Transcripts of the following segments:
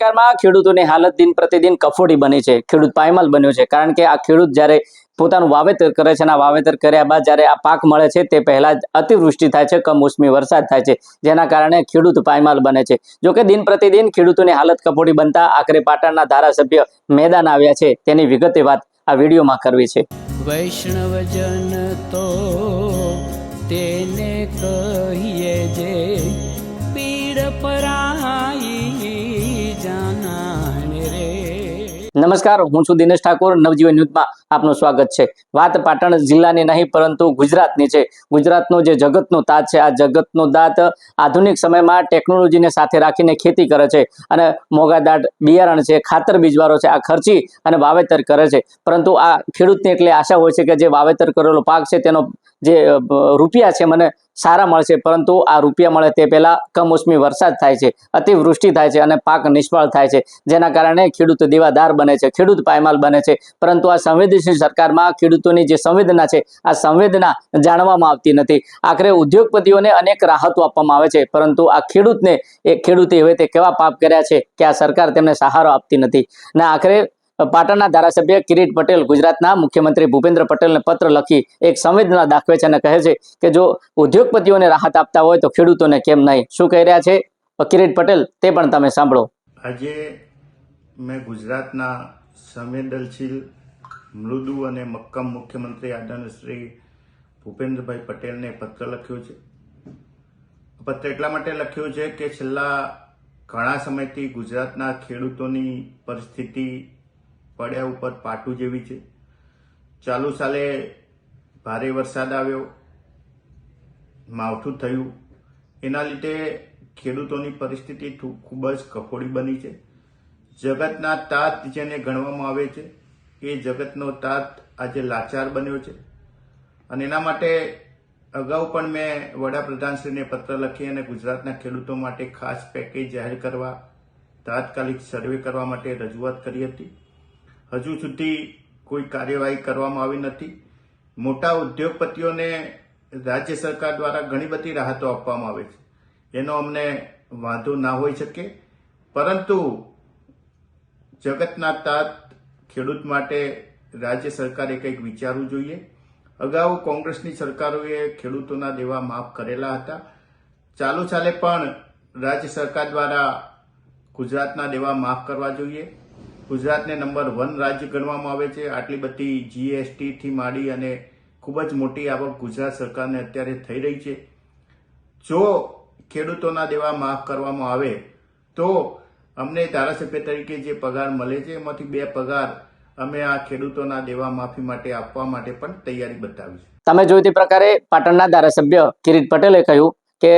સરકારમાં ખેડૂતોની હાલત દિન પ્રતિદિન કફોડી બની છે. ખેડૂત પાયમાલ બન્યો છે. કારણ કે આ ખેડૂત જ્યારે પોતાનું વાવેતર કરે છે અને વાવેતર કર્યા બાદ જ્યારે આ પાક મળે છે, તે પહેલા જ અતિવૃષ્ટિ થાય છે, કમોસમી વરસાદ થાય છે. જેના કારણે ખેડૂત પાયમાલ બને છે. જોકે દિન પ્રતિદિન ખેડૂતોની હાલત કફોડી બનતા આખરે પાટણના ધારાસભ્ય મેદાન આવ્યા છે. તેની વિગતે વાત આ વિડીયોમાં કરવી છે. વૈષ્ણવજન તો તેને કહીએ જે પીડ પરાઈ નમસ્કાર હું છું દિનેશ ઠાકોર નવજીવન ન્યૂઝમાં. આપનું સ્વાગત છે. વાત પાટણ જિલ્લાની નહીં, પરંતુ ગુજરાતની છે. ગુજરાતનો જે જગતનો તાત છે, આ જગતનો દાંત આધુનિક સમયમાં ટેકનોલોજીને સાથે રાખીને ખેતી કરે છે અને મોગાદાટ બિયારણ છે, ખાતર બીજવારો છે, આ ખર્ચી અને વાવેતર કરે છે. પરંતુ આ ખેડૂતને એટલે આશા હોય છે કે જે વાવેતર કરેલો પાક છે, તેનો જે રૂપિયા છે, મને સારા મળશે. પરંતુ આ રૂપિયા મળે તે પહેલા કમોસમી વરસાદ થાય છે, અતિવૃષ્ટિ થાય છે અને પાક નિષ્ફળ થાય છે. જેના કારણે ખેડૂત દેવાદાર બને છે, ખેડૂત પાયમાલ બને છે. પરંતુ આ સંવેદનશીલ સરકારમાં ખેડૂતોની જે સંવેદના છે, આ સંવેદના જાણવામાં આવતી નથી. આખરે ઉદ્યોગપતિઓને અનેક રાહતો આપવામાં આવે છે, પરંતુ આ ખેડૂતને, એ ખેડૂતે હવે તે કેવા પાપ કર્યા છે કે આ સરકાર તેમને સહારો આપતી નથી. અને આખરે પાટણના ધારાસભ્ય કિરીટ પટેલ ગુજરાતના મુખ્યમંત્રી ભૂપેન્દ્ર પટેલને પત્ર લખી એક સંવેદના દાખવે છે અને કહે છે કે જો ઉદ્યોગપતિઓને રાહત આપતા હોય તો ખેડૂતોને કેમ નહીં? શું કહી રહ્યા છે? કિરીટ પટેલ, તે પણ તમે સાંભળો. આજે મેં ગુજરાતના સંવેદનશીલ મૃદુ અને મક્કમ મુખ્યમંત્રી આદરણીય ભૂપેન્દ્રભાઈ પટેલને પત્ર લખ્યો છે. પત્ર એટલા માટે લખ્યો છે કે છેલ્લા ઘણા સમયથી ગુજરાતના ખેડૂતોની પરિસ્થિતિ પડ્યા ઉપર પાટું જેવી છે. ચાલુ સાલે ભારે વરસાદ આવ્યો, માવઠું થયું. એના લીધે ખેડૂતોની પરિસ્થિતિ ખૂબ જ કફોડી બની છે. જગતના તાત જેને ગણવામાં આવે છે એ જગતનો તાત આજે લાચાર બન્યો છે. અને એના માટે અગાઉ પણ મેં વડાપ્રધાનશ્રીને પત્ર લખી અને ગુજરાતના ખેડૂતો માટે ખાસ પેકેજ જાહેર કરવા, તાત્કાલિક સર્વે કરવા માટે રજૂઆત કરી હતી. હજુ સુધી કોઈ કાર્યવાહી કરવામાં આવી નથી. મોટા ઉદ્યોગપતિઓને રાજ્ય સરકાર દ્વારા ઘણી બધી રાહતો આપવામાં આવે છે. એનો અમને વાંધો ના હોઈ શકે. પરંતુ જગતના તાત ખેડૂત માટે રાજ્ય સરકારે કંઈક વિચારવું જોઈએ. અગાઉ કોંગ્રેસની સરકારોએ ખેડૂતોના દેવા માફ કરેલા હતા. ચાલુ ચાલે પણ રાજ્ય સરકાર દ્વારા ગુજરાતના દેવા માફ કરવા જોઈએ. ગુજરાતને નંબર વન રાજ્ય ગણવામાં આવે છે. આટલી બધી જીએસટીથી માંડી અને ખૂબ જ મોટી આવક ગુજરાત સરકારને અત્યારે થઈ રહી છે. જો ખેડૂતોના દેવા માફ કરવામાં આવે, તો અમને ધારાસભ્ય તરીકે જે પગાર મળે છે, એમાંથી બે પગાર અમે આ ખેડૂતોના દેવા માફી માટે આપવા માટે પણ તૈયારી બતાવી તમે જોયું તે પ્રકારે પાટણના ધારાસભ્ય કિરીટ પટેલે કહ્યું કે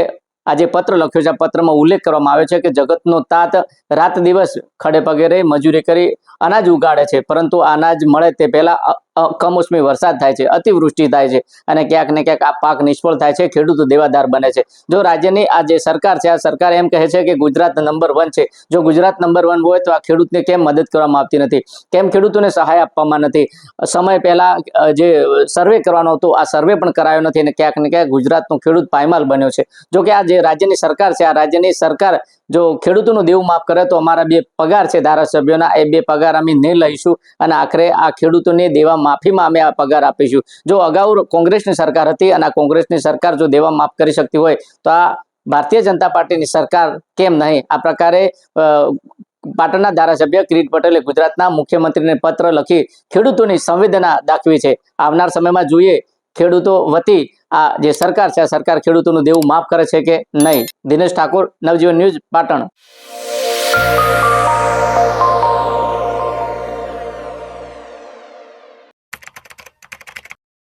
આ જે પત્ર લખ્યો છે, આ પત્રમાં ઉલ્લેખ કરવામાં આવ્યો છે કે જગતનો તાત રાત દિવસ ખડે પગે રહી, મજૂરી કરી અનાજ ઉગાડે છે, પરંતુ અનાજ મળે તે પહેલા કમોસમી વરસાદ થાય છે, અતિવૃષ્ટિ થાય છે અને ક્યાંક ને ક્યાંક આ પાક નિષ્ફળ થાય છે, ખેડૂતો દેવાદાર બને છે. જો રાજ્યની આ જે સરકાર છે, આ સરકાર એમ કહે છે કે ગુજરાત નંબર વન છે. જો ગુજરાત નંબર વન હોય તો આ ખેડૂતને કેમ મદદ કરવામાં આવતી નથી? કેમ ખેડૂતોને સહાય આપવામાં નથી? સમય પહેલા જે સર્વે કરવાનો હતો, આ સર્વે પણ કરાયો નથી અને ક્યાંક ને ક્યાંક ગુજરાતનો ખેડૂત પાયમાલ બન્યો છે. જો કે આ જે રાજ્યની સરકાર છે, આ રાજ્યની સરકાર જો ખેડૂતોનું દેવું માફ કરે તો અમારા બે પગાર છે ધારાસભ્યોના, એ બે પગાર અમે નહીં લઈશું અને આખરે આ ખેડૂતોને દેવા માફીમાં અમે આ પગાર આપીશું. જો અગાઉ કોંગ્રેસની સરકાર હતી અને આ કોંગ્રેસની સરકાર જો દેવા માફ કરી શકતી હોય, તો આ ભારતીય જનતા પાર્ટીની સરકાર કેમ નહીં? આ પ્રકારે પાટણના ધારાસભ્ય કિરીટ પટેલે ગુજરાતના મુખ્યમંત્રીને પત્ર લખી ખેડૂતોની સંવેદના દાખવી છે. આવનાર સમયમાં જોઈએ ખેડૂતો વતી આ જે સરકાર છે, આ સરકાર ખેડૂતોનું દેવું માફ કરે છે કે નહીં? દિનેશ ઠાકોર, નવજીવન ન્યૂઝ, પાટણ.